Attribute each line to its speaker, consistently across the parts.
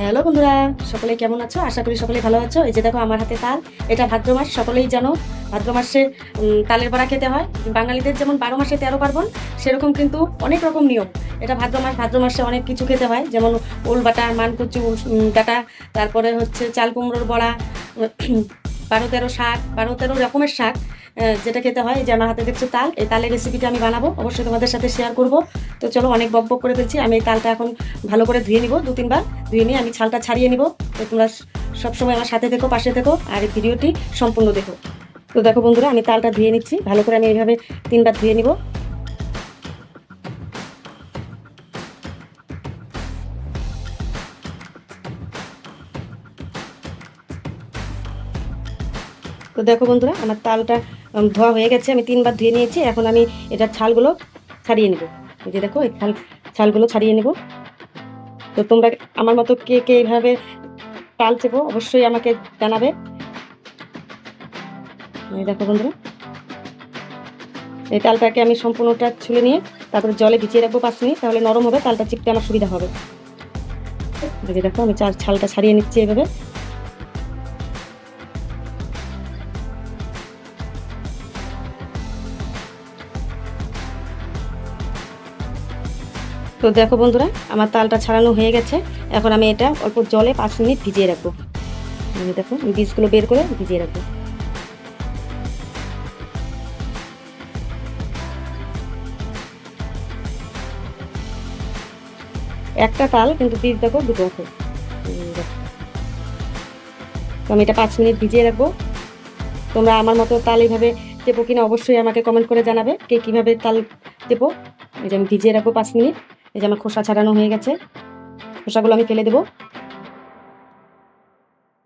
Speaker 1: Hello বন্ধুরা, সকলে কেমন আছো? আশা করি সকলে ভালো আছো। এই যে দেখো আমার হাতে তাল, এটা ভাদ্র মাস, সকলেই জানো ভাদ্র মাসে তালের বড়া খেতে হয়। বাঙালিদের যেমন বারো মাসে তেরো পার্বণ, সেরকম কিন্তু অনেক রকম নিয়ম। এটা ভাদ্র মাস, ভাদ্র মাসে অনেক কিছু খেতে হয়। যেমন ওল বাটা, মানকুচু ডাটা, তারপরে হচ্ছে চাল কুমড়োর বড়া বারো তেরো শাক, বারো তেরো রকমের শাক যেটা খেতে হয় যে আমার হাতে দেখছ তাল, এই তালের রেসিপিটা আমি বানাবো। অবশ্যই তোমাদের সাথে শেয়ার করব। তো চলো অনেক বক বক করে ফেলছি, আমি এই তালটা এখন ভালো করে ধুয়ে নিব, দু তিনবার ধুয়ে নিয়ে আমি ছালটা ছাড়িয়ে নিব। তো তোমরা সবসময় আমার সাথে দেখো, পাশে দেখো, আর এই ভিডিওটি সম্পূর্ণ দেখো। তো দেখো বন্ধুরা, আমি তালটা ধুয়ে নিচ্ছি, ভালো করে আমি এইভাবে তিনবার ধুয়ে নিব। তো দেখো বন্ধুরা, আমার তালটা ধোয়া হয়ে গেছে, আমি তিনবার ধুয়ে নিয়েছি, এখন আমি এটার ছালগুলো ছাড়িয়ে নেব। এই যে দেখো, এই ছাল, ছালগুলো ছাড়িয়ে নেব। তো তোমরা আমার মতো কে কে এইভাবে তাল চেপো, অবশ্যই আমাকে জানাবে। দেখো বন্ধুরা, এই তালটাকে আমি সম্পূর্ণটা ছুলে নিয়ে তারপরে জলে ভিজিয়ে রাখব পাঁচ মিনিট, তাহলে নরম হবে, তালটা চিপতে আমার সুবিধা হবে। দেখো, আমি চাল ছালটা ছাড়িয়ে নিচ্ছি এইভাবে তো দেখো বন্ধুরা, আমার তালটা ছাড়ানো হয়ে গেছে। এখন আমি এটা অল্প জলে পাঁচ মিনিট ভিজিয়ে রাখব। এই দেখো, আমি বীজগুলো বের করে ভিজিয়ে রাখব। একটা তাল, কিন্তু বীজ দেখো দুটো আছে। তো আমি এটা পাঁচ মিনিট ভিজিয়ে রাখব। তোমরা আমার মতো তাল এইভাবে চেপো কিনা অবশ্যই আমাকে কমেন্ট করে জানাবে, কে কীভাবে তাল চেপো এই যে আমি ভিজিয়ে রাখব পাঁচ মিনিট। এই যে আমার খোসা ছাড়ানো হয়ে গেছে। খোসাগুলো আমি ফেলে দেবো।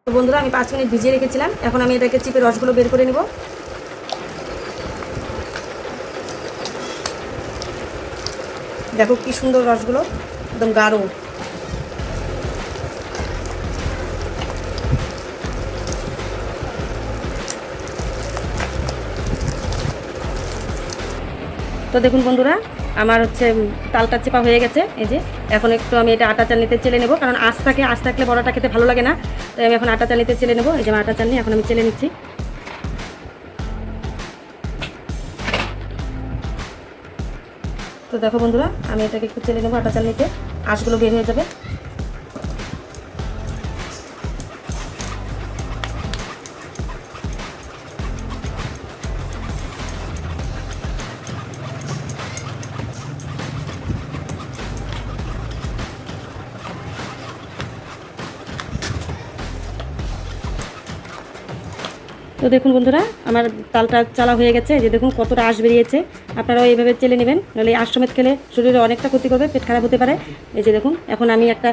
Speaker 1: বন্ধুরা, আমি পাঁচ মিনিট ভিজিয়ে রেখেছিলাম। এখন আমি এটাকে চিপে রসগুলো বের করে নেব। দেখো কি সুন্দর রসগুলো, একদম গাঢ়। তো দেখুন বন্ধুরা আমার হচ্ছে তালটা চেপা হয়ে গেছে, এই যে। এখন একটু আমি এটা আটা চালনিতে চেলে নেব, কারণ আঁচ থাকে, আঁচ থাকলে বড়াটা খেতে ভালো লাগে না। তাই আমি এখন আটা চালনিতে চেলে নেব, এই যে আটা চালনি এখন আমি চেলে নিচ্ছি। তো দেখো বন্ধুরা, আমি এটাকে একটু চেলে নেব আটা চালনিতে আঁশগুলো বের হয়ে যাবে। তো দেখুন বন্ধুরা, আমার তালটা চালা হয়ে গেছে। যে দেখুন কতটা আঁশ বেরিয়েছে। আপনারাও এইভাবে চেলে নেবেন নাহলে আঁশ সমেত খেলে শরীরে অনেকটা ক্ষতি করবে, পেট খারাপ হতে পারে। এই যে দেখুন, এখন আমি একটা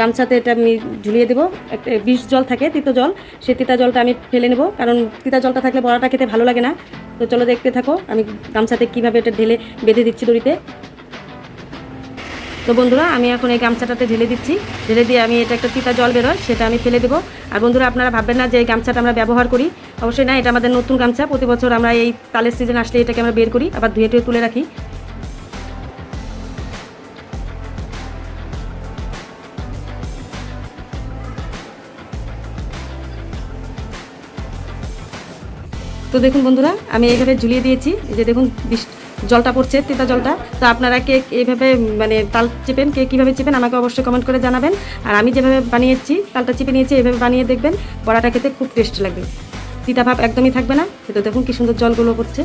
Speaker 1: গামছাতে এটা আমি ঝুলিয়ে দেবো। একটা বিষ জল থাকে, তিতো জল। সেই তিতা জলটা আমি ফেলে নেব, কারণ তিতা জলটা থাকলে বড়াটা খেতে ভালো লাগে না। তো চলো দেখতে থাকো, আমি গামছাতে কীভাবে এটা ঢেলে বেঁধে দিচ্ছি দড়িতে। তো বন্ধুরা, আমি এখন এই গামছাটাতে ঢেলে দিচ্ছি। ঢেলে দিয়ে আমি এটা একটা তিতা জল বেরোয়, সেটা আমি ফেলে দেবো। আর বন্ধুরা, আপনারা ভাববেন না যে এই গামছাটা আমরা ব্যবহার করি। অবশ্যই না, এটা আমাদের নতুন গামছা। প্রতি বছর আমরা এই তালের সিজন আসলে এটাকে আমরা বের করি, আবার ধুয়ে টুয়ে তুলে রাখি। তো দেখুন বন্ধুরা, আমি এইভাবে ঝুলিয়ে দিয়েছি। যে দেখুন জলটা পড়ছে, তিতা জলটা। তো আপনারা কে এইভাবে মানে তাল চেপেন, কে কীভাবে চেপেন আমাকে অবশ্যই কমেন্ট করে জানাবেন। আর আমি যেভাবে বানিয়েছি, তালটা চেপে নিয়েছি, এইভাবে বানিয়ে দেখবেন, বড়াটা খেতে খুব টেস্ট লাগবে। তিতা ভাব একদমই থাকবে না তো দেখুন কি সুন্দর জলগুলো পড়ছে।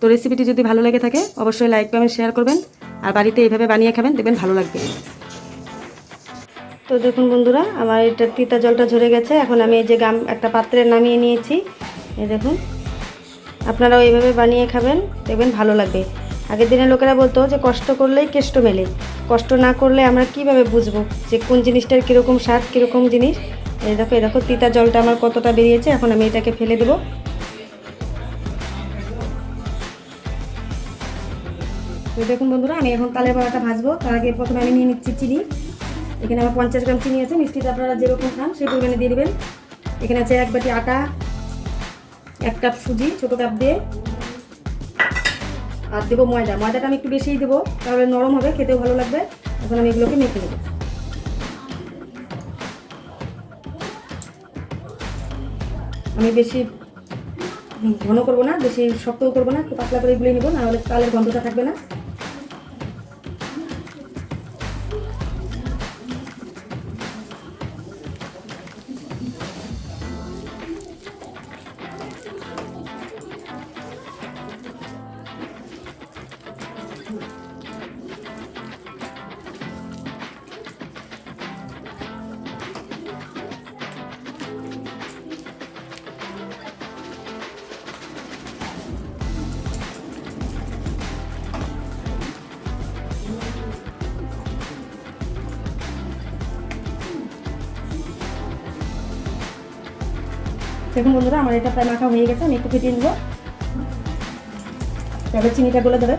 Speaker 1: তো রেসিপিটি যদি ভালো লেগে থাকে, অবশ্যই লাইক কমেন্ট শেয়ার করবেন। আর বাড়িতে এইভাবে বানিয়ে খাবেন, দেখবেন ভালো লাগবে। তো দেখুন বন্ধুরা, আমার এটা তিতা জলটা ঝরে গেছে। এখন আমি এই যে গাম, একটা পাত্রে নামিয়ে নিয়েছি। এই দেখুন, আপনারাও এইভাবে বানিয়ে খাবেন, দেখবেন ভালো লাগবে। আগের দিনের লোকেরা বলতো যে কষ্ট করলেই কেষ্ট মেলে। কষ্ট না করলে আমরা কীভাবে বুঝব যে কোন জিনিসটার কীরকম স্বাদ, কীরকম জিনিস? এই দেখো এই দেখো, তিতা জলটা আমার কতটা বেরিয়েছে। এখন আমি এটাকে ফেলে দেবো। তো দেখুন বন্ধুরা, আমি এখন তালের বড়াটা ভাজবো। তার আগে প্রথমে আমি নিয়ে নিচ্ছি চিনি। এখানে আমার পঞ্চাশ গ্রাম চিনি আছে, মিষ্টিটা আপনারা যেরকম খান সেই পরিমাণে দিয়ে দেবেন। এখানে আছে এক বাটি আটা, এক কাপ সুজি, ছোটো কাপ দিয়ে। আর দেবো ময়দা। ময়দাটা আমি একটু বেশিই দেবো, তাহলে নরম হবে, খেতেও ভালো লাগবে। এখন আমি এগুলোকে মেখে নেব। আমি বেশি ঘন করব না, বেশি শক্তও করব না, একটু পাতলা করে গুলে নেব না হলে তালের গন্ধটা থাকবে না। দেখুন বন্ধুরা, আমার এটা প্রায় মাখা হয়ে গেছে, আমি একটু ফেটিয়ে নেব। তারপরে চিনিটা গলে দেবে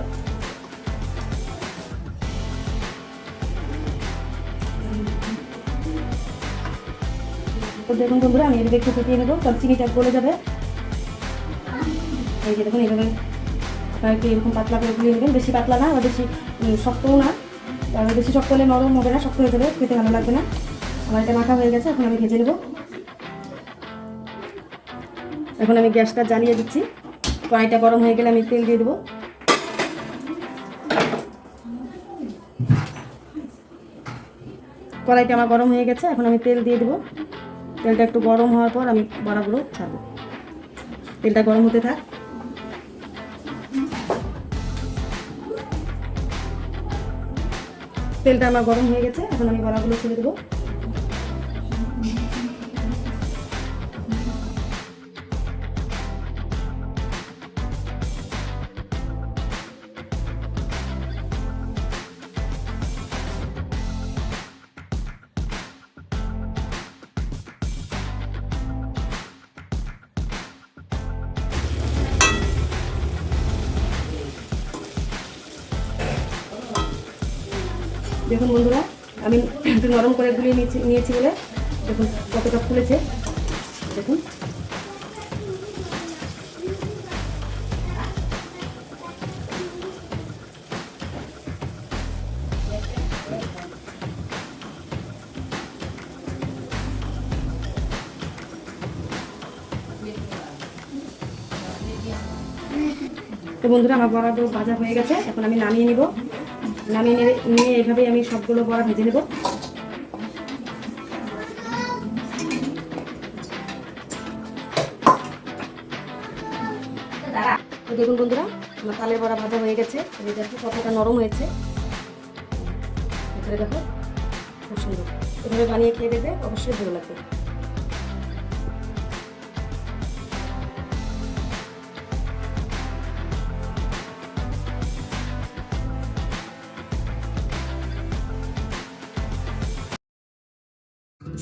Speaker 1: তো দেখুন বন্ধুরা, আমি এদিকে একটু ফেটিয়ে নেব তার চিনিটা গলে যাবে। এই যে দেখুন, এইভাবে আপনারা একটু এরকম পাতলা করে গুলিয়ে নেবেন। বেশি পাতলা না আবার বেশি শক্তও না। বেশি শক্ত হলে নরম হবে না, শক্ত হয়ে যাবে, খেতে ভালো লাগবে না। আমার এটা মাখা হয়ে গেছে, এখন আমি ভেজে নেব। এখন আমি গ্যাসটা জ্বালিয়ে দিচ্ছি। কড়াইটা গরম হয়ে গেলে আমি তেল দিয়ে দেবো। কড়াইটা আমার গরম হয়ে গেছে, এখন আমি তেল দিয়ে দেবো। তেলটা একটু গরম হওয়ার পর আমি বড়াগুলো ছাড়বো। তেলটা গরম হতে থাক। তেলটা আমার গরম হয়ে গেছে, এখন আমি বড়াগুলো ছেড়ে দেবো। দেখুন বন্ধুরা, আমি একটু নরম করে গুলিয়ে নিয়েছি নিয়েছি বলে দেখুন কতটা ফুলেছে। দেখুন। তো বন্ধুরা, আমার বড়াগুলো ভাজা হয়ে গেছে, এখন আমি নামিয়ে নিব। নামিয়ে নিয়ে নিয়ে এভাবেই আমি সবগুলো বড়া ভেজে নেব। দেখুন বন্ধুরা, আমার তালের বড়া ভাজা হয়ে গেছে। এই দেখো কতটা নরম হয়েছে। দেখো, খুব সুন্দর। এভাবে বানিয়ে খেয়ে দেখবে অবশ্যই ভালো লাগবে।